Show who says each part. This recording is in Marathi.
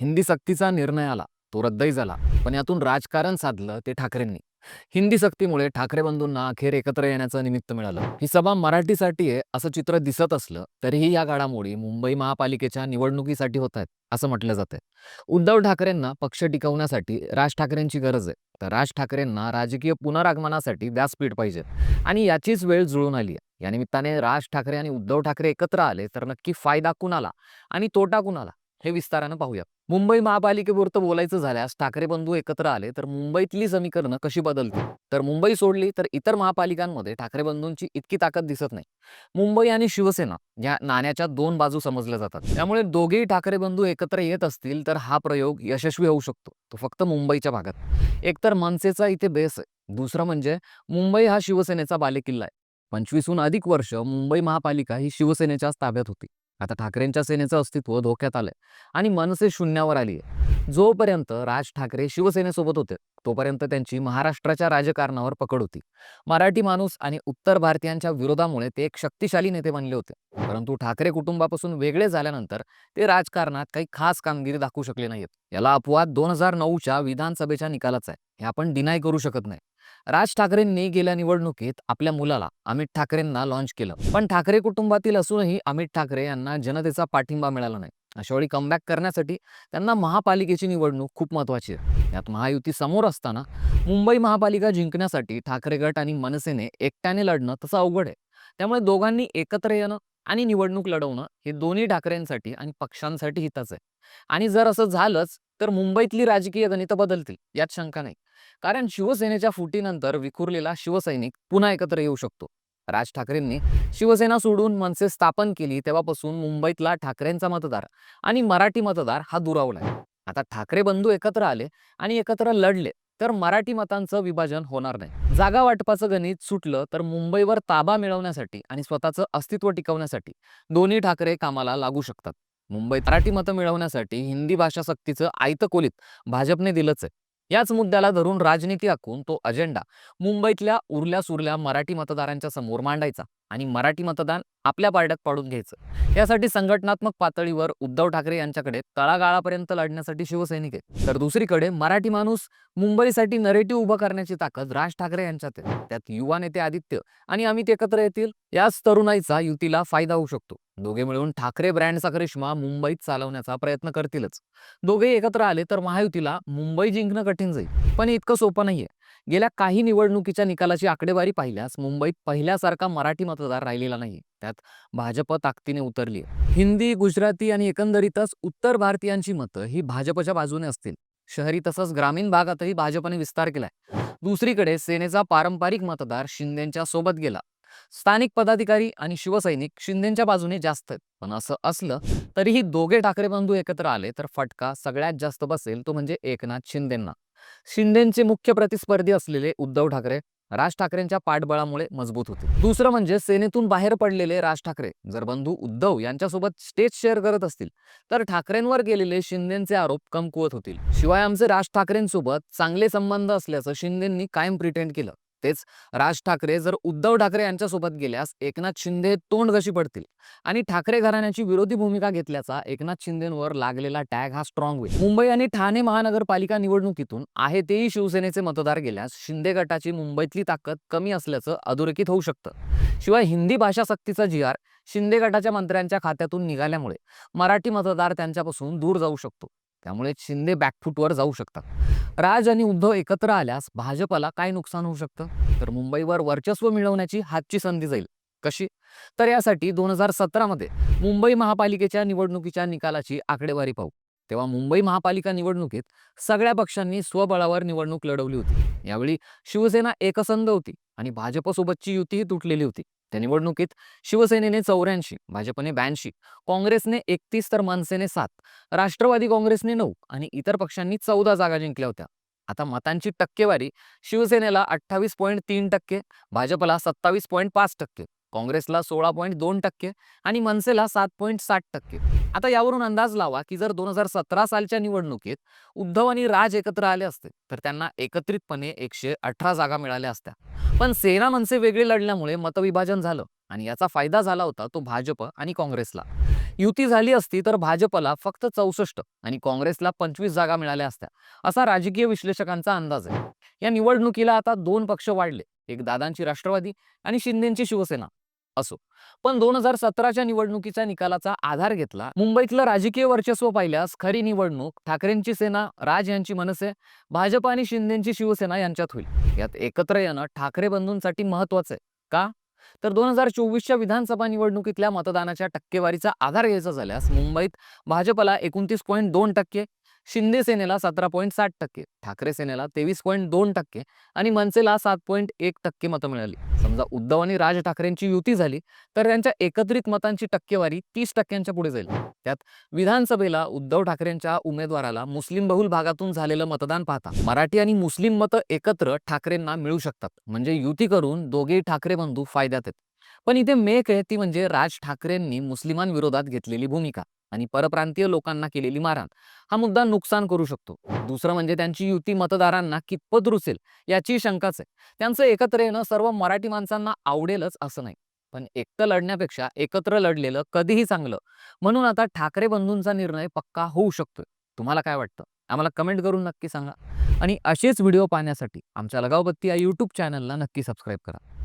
Speaker 1: हिंदी सक्तीचा निर्णय आला. तो रद्दही झाला. पण यातून राजकारण साधलं ते ठाकरेंनी. हिंदी सक्तीमुळे ठाकरे बंधूंना अखेर एकत्र येण्याचं निमित्त मिळालं. ही सभा मराठीसाठी आहे असं चित्र दिसत असलं तरीही या घडामोडी मुंबई महापालिकेच्या निवडणुकीसाठी होत आहेत असं म्हटलं जातंय. उद्धव ठाकरेंना पक्ष टिकवण्यासाठी राज ठाकरेंची गरज आहे. तर राज ठाकरेंना राजकीय पुनरागमनासाठी व्यासपीठ पाहिजे. आणि याचीच वेळ जुळून आली आहे. या निमित्ताने राज ठाकरे आणि उद्धव ठाकरे एकत्र आले तर नक्की फायदा कुणाला आणि तोटा कुणाला? हे विस्तारानं पाहूया मुंबई महापालिकेपुरतं बोलायचं झाल्यास ठाकरे बंधू एकत्र आले तर मुंबईतली समीकरणं कशी बदलतील? तर मुंबई सोडली तर इतर महापालिकांमध्ये ठाकरे बंधूंची इतकी ताकद दिसत नाही. मुंबई आणि शिवसेना या नाण्याच्या दोन बाजू समजल्या जातात. त्यामुळे दोघेही ठाकरे बंधू एकत्र येत असतील तर हा प्रयोग यशस्वी होऊ शकतो. तो फक्त मुंबईच्या भागात. एकतर मनसेचा इथे बेस आहे. दुसरं म्हणजे मुंबई हा शिवसेनेचा बालेकिल्ला आहे. पंचवीसहून अधिक वर्ष मुंबई महापालिका ही शिवसेनेच्याच ताब्यात होती. आता ठाकरेंच्या सेनेचं अस्तित्व धोक्यात आलंय आणि मनसे शून्यावर आली आहे जोपर्यंत राज ठाकरे शिवसेनेसोबत होते तोपर्यंत त्यांची महाराष्ट्राच्या राजकारणावर पकड होती. मराठी माणूस आणि उत्तर भारतीयांच्या विरोधामुळे ते एक शक्तिशाली नेते बनले होते. परंतु ठाकरे कुटुंबापासून वेगळे झाल्यानंतर ते राजकारणात काही खास कामगिरी दाखवू शकले नाहीत. याला अपवाद दोन हजार नऊच्या विधानसभेच्या निकालाचा आहे. हे आपण डिनाय करू शकत नाही. राज ठाकरेंनी गेल्या निवडणुकीत आपल्या मुलाला अमित ठाकरेंना लॉन्च केलं. पण ठाकरे कुटुंबातील असूनही अमित ठाकरे यांना जनतेचा पाठिंबा मिळाला नाही. अशा वेळी कमबॅक करण्यासाठी त्यांना महापालिकेची निवडणूक खूप महत्वाची आहे. यात महायुती समोर असताना मुंबई महापालिका जिंकण्यासाठी ठाकरे गट आणि मनसेने एकट्याने लढणं तसं अवघड आहे. त्यामुळे दोघांनी एकत्र येणं आणि निवडणूक लढवणं हे दोन्ही ठाकरेंसाठी आणि पक्षांसाठी हिताचं आहे. आणि जर असं झालंच तर मुंबईतली राजकीय गणितं बदलतील यात शंका नाही. कारण शिवसेनेच्या फुटीनंतर विखुरलेला शिवसैनिक पुन्हा एकत्र येऊ शकतो. राज ठाकरेंनी शिवसेना सोडून मनसे स्थापन केली तेव्हापासून मुंबईतला ठाकरेंचा मतदार आणि मराठी मतदार हा दुरावलाय. आता ठाकरे बंधू एकत्र आले आणि एकत्र लढले तर मराठी मतांचं विभाजन होणार नाही. जागा वाटपाचं गणित सुटलं तर मुंबईवर ताबा मिळवण्यासाठी आणि स्वतःचं अस्तित्व टिकवण्यासाठी दोन्ही ठाकरे कामाला लागू शकतात. मुंबईत मराठी मतं मिळवण्यासाठी हिंदी भाषा सक्तीचं आयतं भाजपने दिलंच आहे. याच मुद्द्याला धरून राजनीती आखून तो अजेंडा मुंबईतल्या उरल्या सुरल्या मराठी मतदारांच्या समोर मांडायचा आणि मराठी मतदान आपल्या पारड्यात पाडून घ्यायचं. यासाठी संघटनात्मक पातळीवर उद्धव ठाकरे यांच्याकडे तळागाळापर्यंत लढण्यासाठी शिवसैनिक आहे तर दुसरीकडे मराठी माणूस मुंबईसाठी नरेटिव्ह उभं करण्याची ताकद राज ठाकरे यांच्यात आहे. त्यात युवा नेते आदित्य आणि अमित एकत्र येतील याच तरुणाईचा युतीला फायदा होऊ शकतो. दोघे मिळून ठाकरे ब्रँडचा करिश्मा मुंबईत चालवण्याचा प्रयत्न करतीलच. दोघे एकत्र आले तर महायुतीला मुंबई जिंकणं कठीण जाईल. पण इतकं सोपं नाहीये. गेल्या काही निवडणुकीच्या निकालाची आकडेवारी पाहिल्यास मुंबईत पहिल्यासारखा मराठी मतदार राहिलेला नाही त्यात भाजप ताकदीने उतरली हिंदी गुजराती आणि एकंदरीतच उत्तर भारतीयांची मतं ही भाजपच्या बाजूने असतील. शहरी तसंच ग्रामीण भागातही भाजपने विस्तार केलाय. दुसरीकडे सेनेचा पारंपरिक मतदार शिंदेच्या सोबत गेला. स्थानिक पदाधिकारी आणि शिवसैनिक शिंदेच्या बाजूने जास्त आहेत. पण असं असलं तरीही दोघे ठाकरे बंधू एकत्र आले तर फटका सगळ्यात जास्त बसेल तो म्हणजे एकनाथ शिंदेंना. शिंदेचे मुख्य प्रतिस्पर्धी असलेले उद्धव ठाकरे राज ठाकरेंच्या पाठबळामुळे मजबूत होते. दुसरं म्हणजे सेनेतून बाहेर पडलेले राज ठाकरे जर बंधू उद्धव यांच्यासोबत स्टेज शेअर करत असतील तर ठाकरेंवर गेलेले शिंदेचे आरोप कमकुवत होतील. शिवाय आमचे राज ठाकरेंसोबत चांगले संबंध असल्याचं शिंदेंनी कायम प्रिटेंड केलं. तेच राज ठाकरे जर उद्धव ठाकरे यांच्यासोबत गेल्यास एकनाथ शिंदे तोंड कशी पडतील? आणि ठाकरे घराण्याची विरोधी भूमिका घेतल्याचा एकनाथ शिंदेवर लागलेला टॅग हा स्ट्रॉंग होईल. मुंबई आणि ठाणे महानगरपालिका निवडणुकीतून आहे तेही शिवसेनेचे मतदार गेल्यास शिंदे गटाची मुंबईतली ताकद कमी असल्याचं अधोरेखित होऊ शकतं. शिवाय हिंदी भाषा सक्तीचा जी आर शिंदे गटाच्या मंत्र्यांच्या खात्यातून निघाल्यामुळे मराठी मतदार त्यांच्यापासून दूर जाऊ शकतो. त्यामुळे शिंदे बॅकफूटवर जाऊ शकतात. राज आणि उद्धव एकत्र आल्यास भाजपला काय नुकसान होऊ शकतं? तर मुंबईवर वर्चस्व मिळवण्याची हातची संधी जाईल. कशी? तर यासाठी दोन हजार सतरामध्ये मुंबई महापालिकेच्या निवडणुकीच्या निकालाची आकडेवारी पाहू. तेव्हा मुंबई महापालिका निवडणुकीत सगळ्या पक्षांनी स्वबळावर निवडणूक लढवली होती. यावेळी शिवसेना एकसंध होती आणि भाजपसोबतची युतीही तुटलेली होती. त्या निवडणुकीत शिवसेनेने चौऱ्याऐंशी भाजपने ब्याऐंशी काँग्रेसने एकतीस तर मनसेने सात राष्ट्रवादी काँग्रेसने नऊ आणि इतर पक्षांनी चौदा जागा जिंकल्या होत्या. आता मतांची टक्केवारी शिवसेनेला अठ्ठावीस पॉईंट तीन टक्के भाजपला सत्तावीस पॉईंट पाच टक्के काँग्रेसला सोळा पॉईंट दोन टक्के आणि मनसेला सात पॉईंट साठ टक्के. आता यावरून अंदाज लावा की जर दोन हजार सतरा सालच्या निवडणुकीत उद्धव आणि राज एकत्र आले असते तर त्यांना एकत्रितपणे एकशे अठरा जागा मिळाल्या असत्या. पण सेना मनसे वेगळे लढल्यामुळे मतविभाजन झालं आणि याचा फायदा झाला होता तो भाजप आणि काँग्रेसला. युती झाली असती तर भाजपला फक्त चौसष्ट आणि काँग्रेसला पंचवीस जागा मिळाल्या असत्या असा राजकीय विश्लेषकांचा अंदाज आहे. या निवडणुकीला आता दोन पक्ष वाढले एक दादांची राष्ट्रवादी आणि शिंदेची शिवसेना. असो. पण दोन हजार सतराच्या निवडणुकीच्या निकालाचा आधार घेतला मुंबईतलं राजकीय वर्चस्व पाहिल्यास खरी निवडणूक ठाकरेंची सेना राज यांची मनसे भाजप आणि शिंदेची शिवसेना यांच्यात होईल. यात एकत्र येणं ठाकरे बंधूंसाठी महत्वाचं आहे. का? तर दोन हजार चोवीसच्या विधानसभा निवडणुकीतल्या मतदानाच्या टक्केवारीचा आधार घ्यायचा झाल्यास मुंबईत भाजपला एकोणतीस पॉईंट दोन टक्के शिंदे सेनेला सतरा पॉईंट साठ टक्के ठाकरे सेनेला तेवीस पॉईंट दोन टक्के आणि मनसेला सात पॉईंट एक टक्के मतं मिळाली. समजा उद्धव आणि राज ठाकरेंची युती झाली तर त्यांच्या एकत्रित मतांची टक्केवारी तीस टक्क्यांच्या पुढे जाईल. त्यात विधानसभेला उद्धव ठाकरेंच्या उमेदवाराला मुस्लिम बहुल भागातून झालेलं मतदान पाहता मराठी आणि मुस्लिम मतं एकत्र ठाकरेंना मिळू शकतात. म्हणजे युती करून दोघेही ठाकरे बंधू फायद्यात आहेत. पण इथे मेक आहे ती म्हणजे राज ठाकरेंनी मुस्लिमांविरोधात घेतलेली भूमिका आणि परप्रांतीय लोकांना केलेली मारहाण. हा मुद्दा नुकसान करू शकतो. दुसरं म्हणजे त्यांची युती मतदारांना कितपत रुचेल याची शंकाच आहे. त्यांचं एकत्र येणं सर्व मराठी माणसांना आवडेलच असं नाही. पण एकटं लढण्यापेक्षा एकत्र लढलेलं कधीही चांगलं. म्हणून आता ठाकरे बंधूंचा निर्णय पक्का होऊ शकतोय. तुम्हाला काय वाटतं? आम्हाला कमेंट करून नक्की सांगा. आणि असेच व्हिडिओ पाहण्यासाठी आमच्या लगावबत्ती या यूट्यूब चॅनलला नक्की सबस्क्राईब करा.